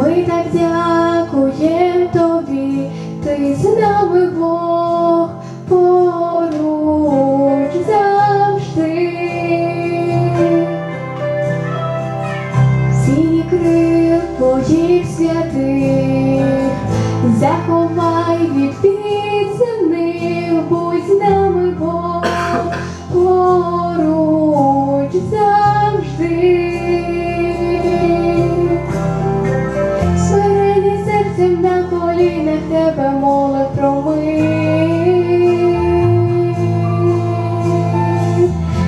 Ми так дякуємо тобі, ти з нами Бог поруч завжди. Сіні крил твоїх святих. Колінах тебе молить про мир.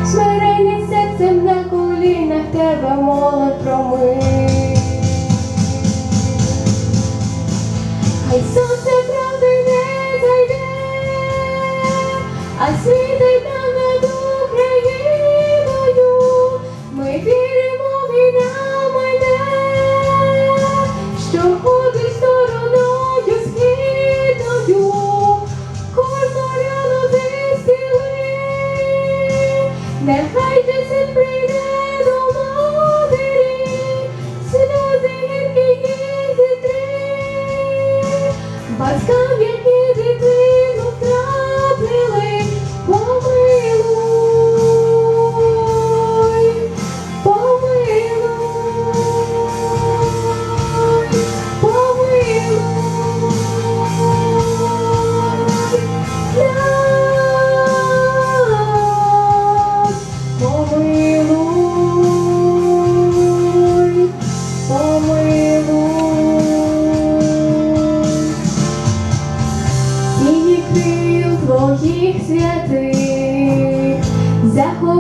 Смирені серцем на колінах тебе молить про мир. Хай сонце правди не зайде, а світить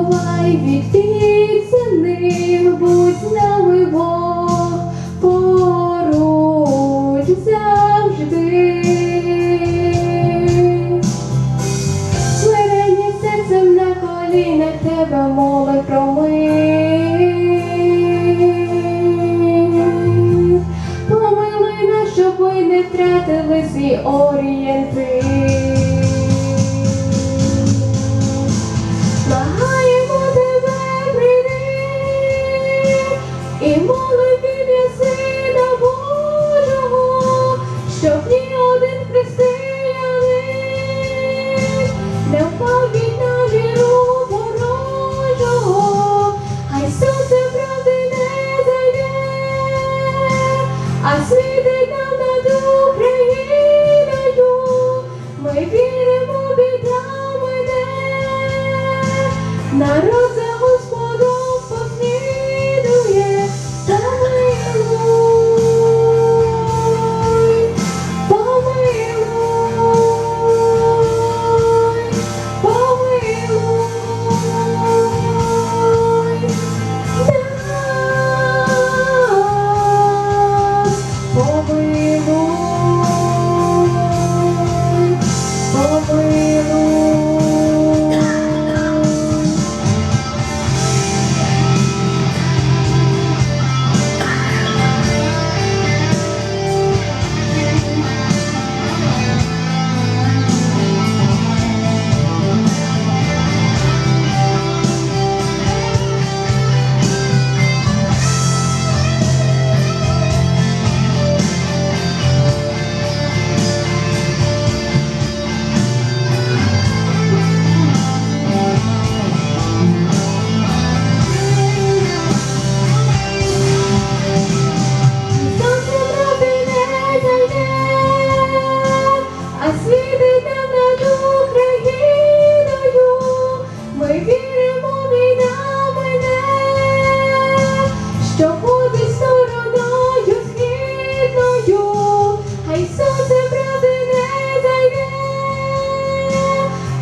заховай від підземних, будь з нами Бог поруч завжди. Смирені серцем на колінах тебе молить про мир. Нас, щоб ми не втратили свій орієнтир.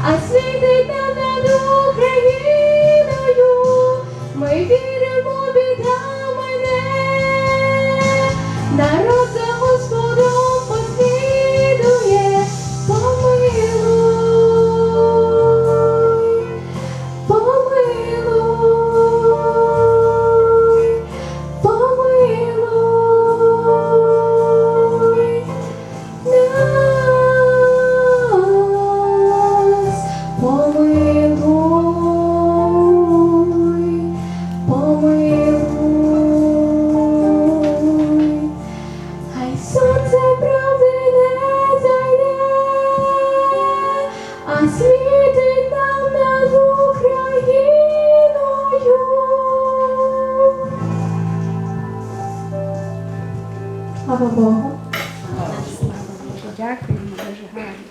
I see the помилуй, сонце правди не а світить нам над Україною. Слава Богу. Дякую, дуже гарно.